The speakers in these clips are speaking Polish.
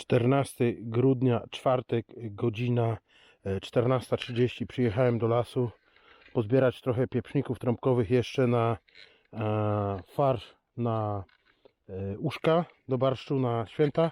14 grudnia, czwartek, godzina e, 14.30 przyjechałem do lasu pozbierać trochę pieprzników trąbkowych jeszcze na e, farsz na e, uszka do barszczu na święta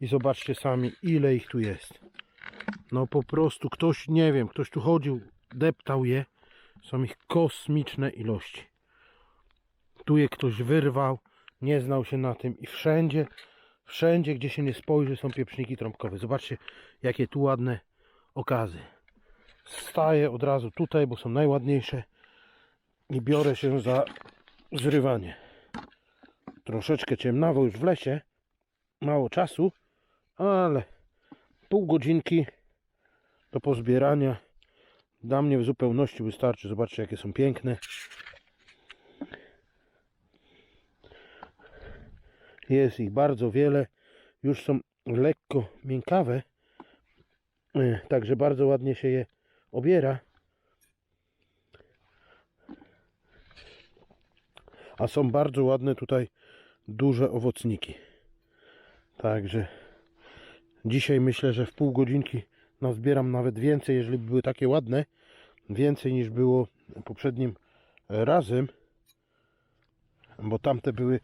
i zobaczcie sami ile ich tu jest. No po prostu ktoś, nie wiem, ktoś tu chodził, deptał je. Są ich kosmiczne ilości. Tu je ktoś wyrwał, nie znał się na tym i wszędzie, wszędzie gdzie się nie spojrzy są pieprzniki trąbkowe. Zobaczcie jakie tu ładne okazy. Staję od razu tutaj, bo są najładniejsze i biorę się za zrywanie. Troszeczkę ciemnawo już w lesie, mało czasu, ale pół godzinki do pozbierania dla mnie w zupełności wystarczy. Zobaczcie jakie są piękne. Jest ich bardzo wiele. Już są lekko miękkawe. E, Także bardzo ładnie się je obiera. A są bardzo ładne tutaj duże owocniki. Także dzisiaj myślę, że w pół godzinki nazbieram nawet więcej, jeżeli by były takie ładne. Więcej niż było poprzednim razem. Bo tamte były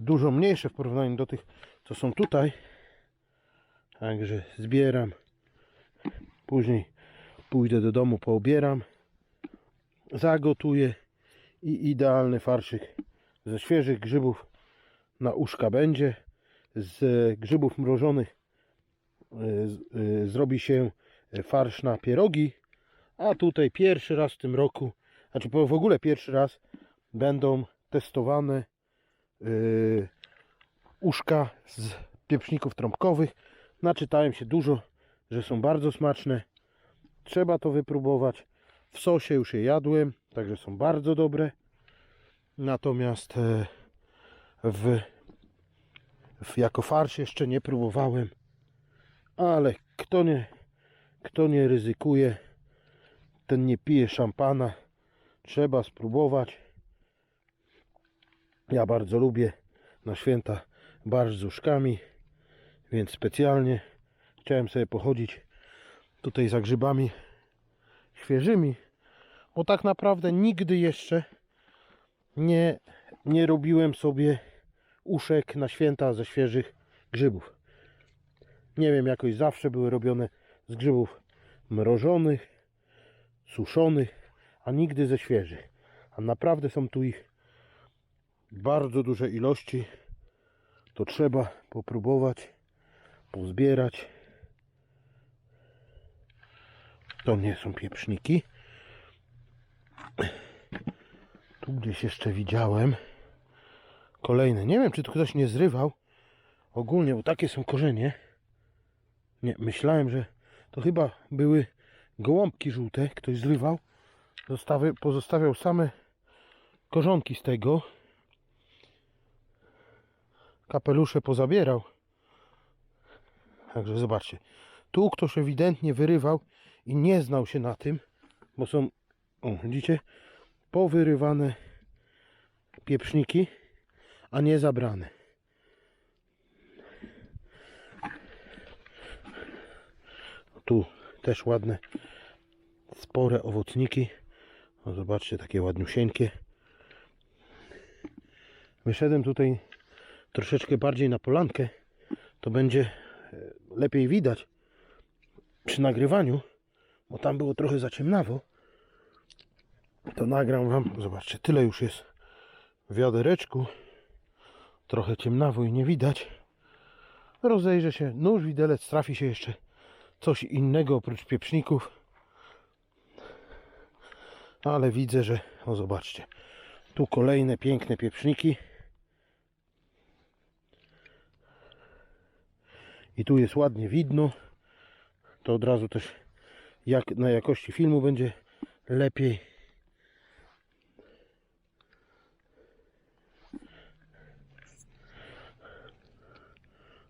dużo mniejsze w porównaniu do tych, co są tutaj. Także zbieram. Później pójdę do domu, poobieram. Zagotuję i idealny farszyk ze świeżych grzybów na uszka będzie. Z grzybów mrożonych z- y, zrobi się farsz na pierogi. A tutaj pierwszy raz w tym roku, znaczy w ogóle pierwszy raz będą testowane y, uszka z pieprzników trąbkowych. Naczytałem się dużo, że są bardzo smaczne. Trzeba to wypróbować. W sosie już je jadłem, także są bardzo dobre. Natomiast e, w, w jako farsz jeszcze nie próbowałem. Ale kto nie, kto nie ryzykuje, ten nie pije szampana. Trzeba spróbować. Ja bardzo lubię na święta barszcz z uszkami, więc specjalnie chciałem sobie pochodzić tutaj za grzybami świeżymi, bo tak naprawdę nigdy jeszcze nie, nie robiłem sobie uszek na święta ze świeżych grzybów. Nie wiem, jakoś zawsze były robione z grzybów mrożonych, suszonych, a nigdy ze świeżych. A naprawdę są tu ich bardzo duże ilości. To trzeba popróbować, pozbierać. To nie są pieprzniki. Tu gdzieś jeszcze widziałem kolejne. Nie wiem, czy tu ktoś nie zrywał. Ogólnie, bo takie są korzenie. Nie, myślałem, że to chyba były gołąbki żółte. Ktoś zrywał. Pozostawiał same korzonki z tego. Kapelusze pozabierał. Także zobaczcie. Tu ktoś ewidentnie wyrywał i nie znał się na tym, bo są, o, widzicie, powyrywane pieprzniki, a nie zabrane. Tu też ładne, spore owocniki. O, zobaczcie, takie ładniusieńkie. Wyszedłem tutaj troszeczkę bardziej na polankę, to będzie e, lepiej widać przy nagrywaniu, bo tam było trochę za ciemnawo. To nagram wam, zobaczcie, tyle już jest w wiadereczku. Trochę ciemnawo i nie widać. Rozejrzę się, nóż, widelec, trafi się jeszcze coś innego oprócz pieprzników. Ale widzę, że, o zobaczcie, tu kolejne piękne pieprzniki. I tu jest ładnie widno. To od razu też jak na jakości filmu będzie lepiej.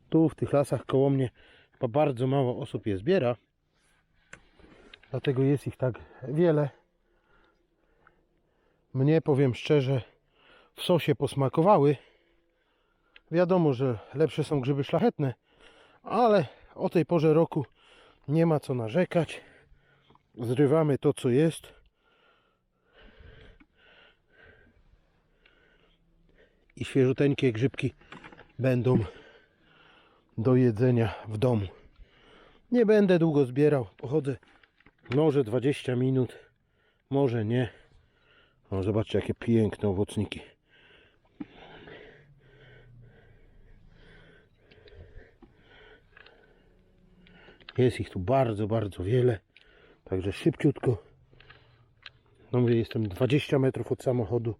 Tu w tych lasach koło mnie chyba bardzo mało osób je zbiera. Dlatego jest ich tak wiele. Mnie powiem szczerze, w sosie posmakowały. Wiadomo, że lepsze są grzyby szlachetne, Ale o tej porze roku nie ma co narzekać. Zrywamy to, co jest. I świeżuteńkie grzybki będą do jedzenia w domu. Nie będę długo zbierał. Pochodzę może 20 minut, może nie. O, zobaczcie, jakie piękne owocniki. Jest ich tu bardzo, bardzo wiele. Także szybciutko. No mówię, jestem 20 metrów od samochodu.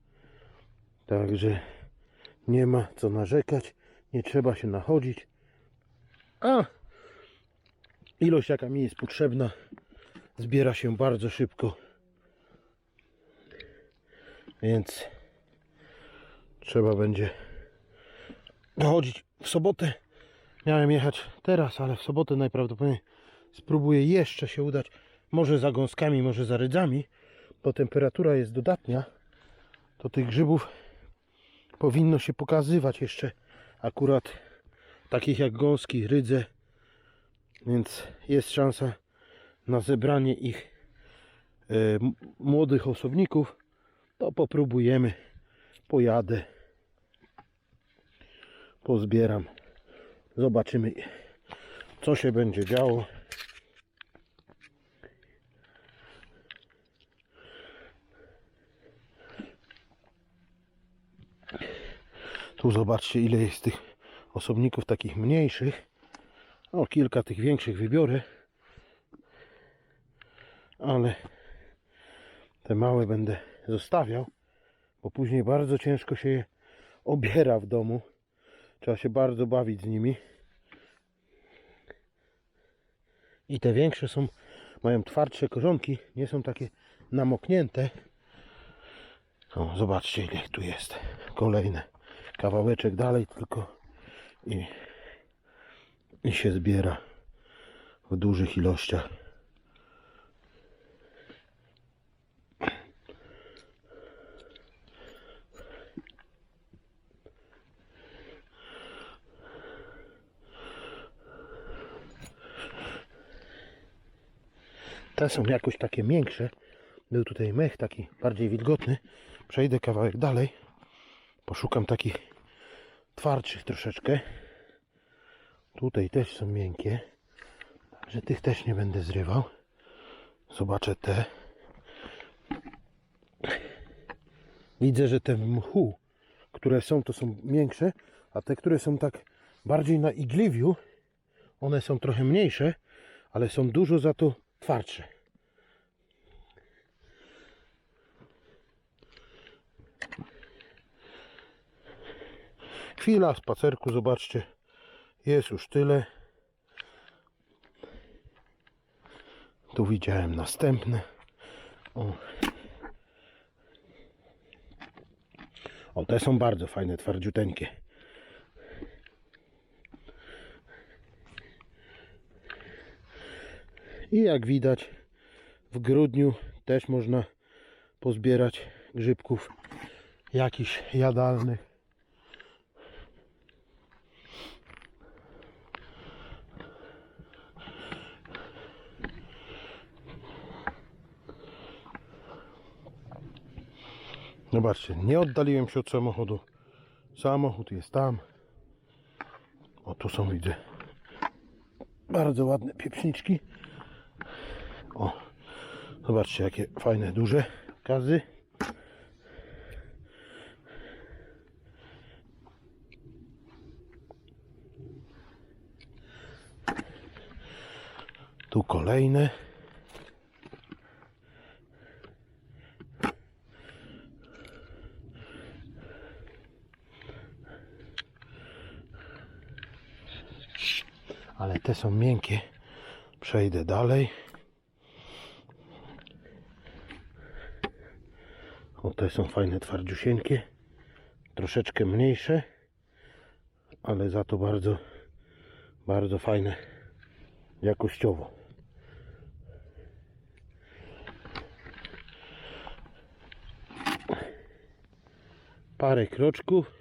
Także nie ma co narzekać. Nie trzeba się nachodzić. A ilość jaka mi jest potrzebna zbiera się bardzo szybko. Więc trzeba będzie chodzić w sobotę. Miałem jechać teraz, ale w sobotę najprawdopodobniej spróbuję jeszcze się udać. Może za gąskami, może za rydzami, bo temperatura jest dodatnia. To tych grzybów powinno się pokazywać jeszcze akurat takich jak gąski, rydze. Więc jest szansa na zebranie ich e, młodych osobników. To popróbujemy. Pojadę. Pozbieram. Zobaczymy, co się będzie działo. Tu zobaczcie, ile jest tych osobników takich mniejszych. O, kilka tych większych wybiorę. Ale te małe będę zostawiał, bo później bardzo ciężko się je obiera w domu. Trzeba się bardzo bawić z nimi. I te większe są, mają twardsze korzonki, nie są takie namoknięte. O, zobaczcie ile tu jest. Kolejne. Kawałeczek dalej tylko i, i się zbiera w dużych ilościach. Te są jakoś takie miększe. Był tutaj mech taki bardziej wilgotny. Przejdę kawałek dalej. Poszukam takich twardszych troszeczkę. Tutaj też są miękkie. Także tych też nie będę zrywał. Zobaczę te. Widzę, że te mchu, które są, to są większe, a te, które są tak bardziej na igliwiu, one są trochę mniejsze, ale są dużo za to twardsze. Chwila spacerku, zobaczcie. Jest już tyle. Tu widziałem następne. O. o, te są bardzo fajne, twardziuteńkie. I jak widać, w grudniu też można pozbierać grzybków jakichś jadalnych. Zobaczcie, nie oddaliłem się od samochodu. Samochód jest tam. O, tu są, widzę, bardzo ładne pieprzniczki. O, zobaczcie, jakie fajne, duże kazy. Tu kolejne. ale te są miękkie. Przejdę dalej. Te są fajne, twardziusieńkie. Troszeczkę mniejsze, ale za to bardzo, bardzo fajne jakościowo. Parę kroczków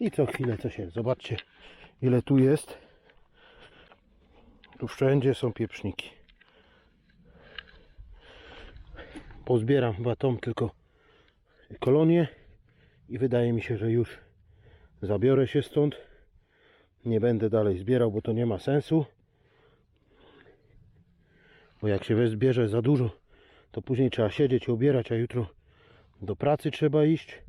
i co chwilę coś jest. Zobaczcie, ile tu jest Tu wszędzie są pieprzniki. Pozbieram chyba tą tylko kolonię i wydaje mi się, że już zabiorę się stąd. Nie będę dalej zbierał, bo to nie ma sensu. Bo jak się zbierze za dużo, to później trzeba siedzieć i obierać, a jutro do pracy trzeba iść.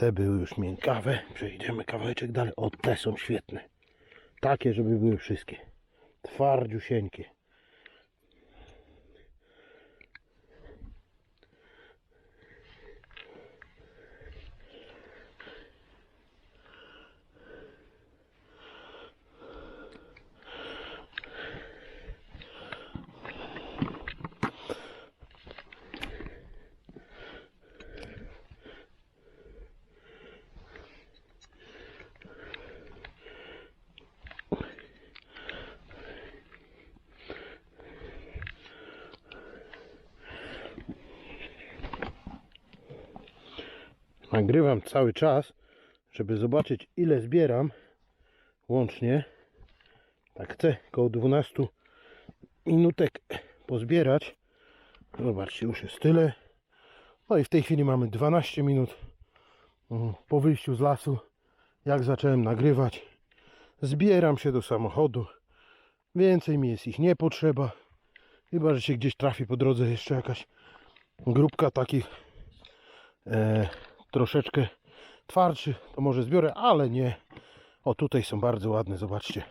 Te były już miękkawe. Przejdziemy kawałeczek dalej. O, te są świetne. Takie, żeby były wszystkie. Twardziusieńkie. Nagrywam cały czas, żeby zobaczyć ile zbieram łącznie. Tak chcę około 12 minutek pozbierać. Zobaczcie, już jest tyle. No i w tej chwili mamy 12 minut mm, po wyjściu z lasu. Jak zacząłem nagrywać, zbieram się do samochodu. Więcej mi jest ich nie potrzeba. Chyba, że się gdzieś trafi po drodze jeszcze jakaś grupka takich e, troszeczkę twardszy, to może zbiorę, ale nie. O, tutaj są bardzo ładne, zobaczcie.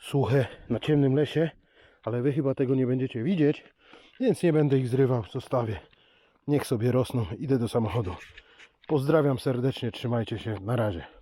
Suche na ciemnym lesie, ale wy chyba tego nie będziecie widzieć, więc nie będę ich zrywał, zostawię. Niech sobie rosną, idę do samochodu. Pozdrawiam serdecznie, trzymajcie się, na razie.